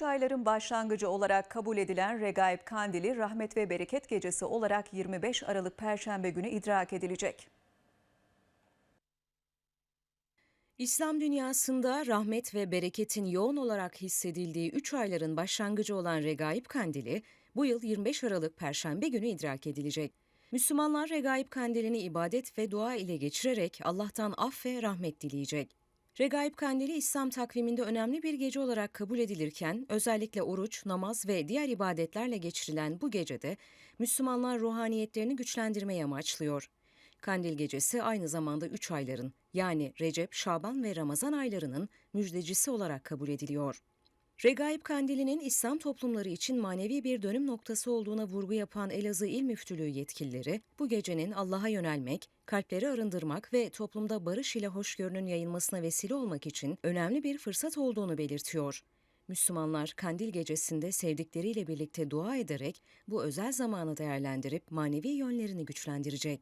Üç ayların başlangıcı olarak kabul edilen Regaib Kandili Rahmet ve Bereket Gecesi olarak 25 Aralık Perşembe günü idrak edilecek. İslam dünyasında rahmet ve bereketin yoğun olarak hissedildiği 3 ayların başlangıcı olan Regaib Kandili bu yıl 25 Aralık Perşembe günü idrak edilecek. Müslümanlar Regaib Kandilini ibadet ve dua ile geçirerek Allah'tan af ve rahmet dileyecek. Regaib Kandili İslam takviminde önemli bir gece olarak kabul edilirken özellikle oruç, namaz ve diğer ibadetlerle geçirilen bu gecede Müslümanlar ruhaniyetlerini güçlendirmeyi amaçlıyor. Kandil Gecesi aynı zamanda 3 ayların yani Recep, Şaban ve Ramazan aylarının müjdecisi olarak kabul ediliyor. Regaib Kandili'nin İslam toplumları için manevi bir dönüm noktası olduğuna vurgu yapan Elazığ İl Müftülüğü yetkilileri, bu gecenin Allah'a yönelmek, kalpleri arındırmak ve toplumda barış ile hoşgörünün yayılmasına vesile olmak için önemli bir fırsat olduğunu belirtiyor. Müslümanlar Kandil gecesinde sevdikleriyle birlikte dua ederek bu özel zamanı değerlendirip manevi yönlerini güçlendirecek.